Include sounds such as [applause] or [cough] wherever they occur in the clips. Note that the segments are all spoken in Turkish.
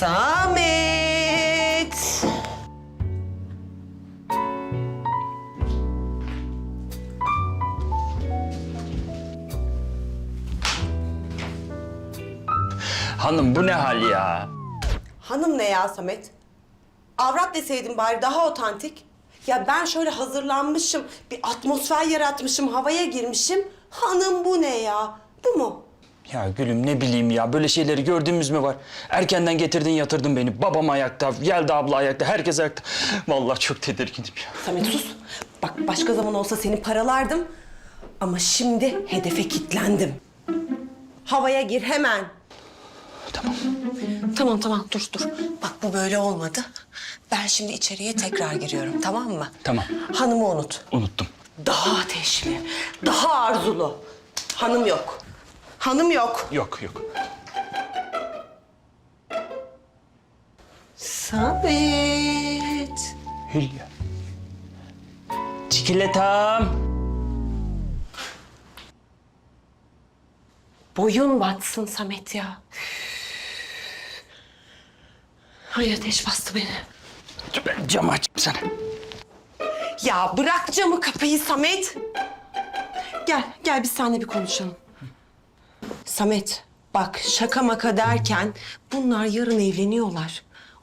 Samet. Hanım bu ne hal ya? Hanım ne ya Samet? Avrat deseydin bari daha otantik. Ya ben şöyle hazırlanmışım, bir atmosfer yaratmışım, havaya girmişim. Hanım bu ne ya? Bu mu? Ya gülüm ne bileyim ya böyle şeyleri gördüğümüz mü var? Erkenden getirdin yatırdın beni. Babam ayakta, Yelda abla ayakta, herkes ayakta. Vallahi çok tedirginim ya. Samet sus. Bak başka zaman olsa seni paralardım. Ama şimdi hedefe kilitlendim. Havaya gir hemen. Tamam. Tamam tamam dur dur. Bak bu böyle olmadı. Ben şimdi içeriye tekrar giriyorum tamam mı? Tamam. Hanımı unut. Unuttum. Daha ateşli, daha arzulu. Hanım yok. Hanım yok. Yok yok. Samet. Hülya. Çikolatam. Boyun batsın Samet ya. Ay ateş bastı beni. Ben camı açayım sana. Ya bırak camı kapıyı Samet. Gel, gel biz seninle bir konuşalım. Samet, bak şaka maka derken bunlar yarın evleniyorlar.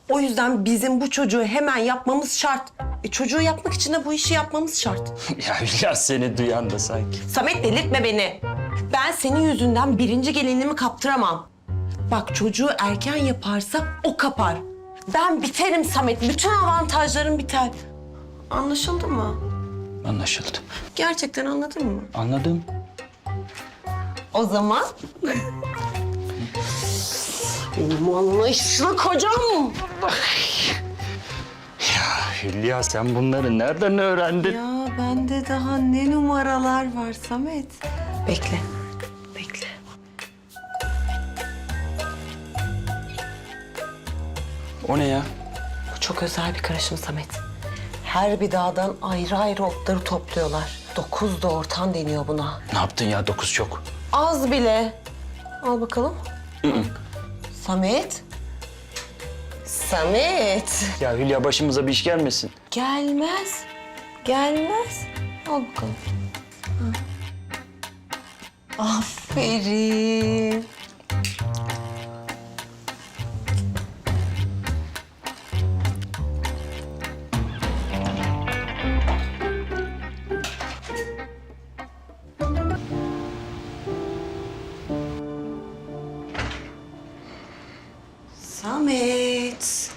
O yüzden bizim bu çocuğu hemen yapmamız şart. E, çocuğu yapmak için de bu işi yapmamız şart. [laughs] Ya Hülya seni duyan da sanki. Samet delirtme beni. Ben senin yüzünden birinci gelinimi kaptıramam. Bak çocuğu erken yaparsa o kapar. Ben biterim Samet. Bütün avantajlarım biter. Anlaşıldı mı? Anlaşıldı. Gerçekten anladın mı? Anladım. O zaman... Benim anlayışlı kocam. Ya Hülya sen bunları nereden öğrendin? Ya bende daha ne numaralar var Samet. Bekle, bekle. O ne ya? Bu çok özel bir karışım Samet. Her bir dağdan ayrı ayrı otları topluyorlar. Dokuz doğurtan deniyor buna. Ne yaptın ya dokuz çok? Az bile. Al bakalım. Samet. Samet. Ya Hülya başımıza bir iş gelmesin. Gelmez. Gelmez. Al bakalım. Hı. Aferin. Samet.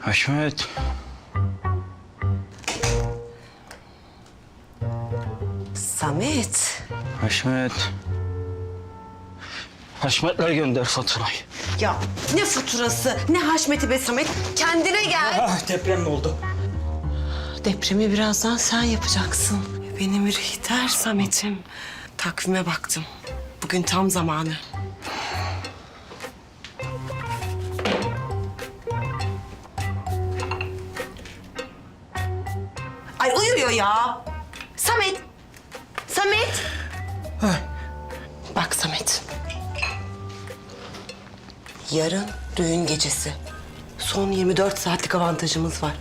Haşmet. Samet. Haşmet. Haşmetler gönder faturayı. Ya ne faturası, ne haşmeti be Samet. Kendine gel. Ah deprem mi oldu? Depremi birazdan sen yapacaksın. Benim Rihter Samet'im. Takvime baktım. Bugün tam zamanı. Ay uyuyor ya. Samet. Samet. Bak Samet. Yarın düğün gecesi. Son 24 saatlik avantajımız var.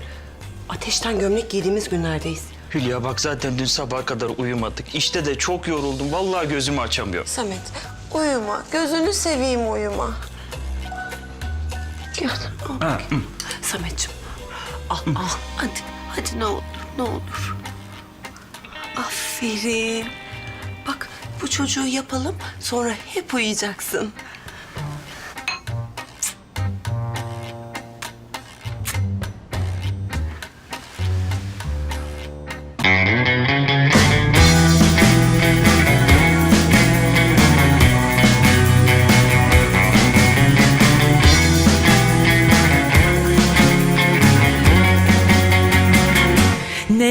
Ateşten gömlek giydiğimiz günlerdeyiz. Hülya bak zaten dün sabaha kadar uyumadık. İşte de çok yoruldum. Vallahi gözümü açamıyorum. Samet uyuma. Gözünü seveyim uyuma. Sametciğim al al. Hadi hadi ne olur ne olur. Aferin. Bak bu çocuğu yapalım sonra hep uyuyacaksın.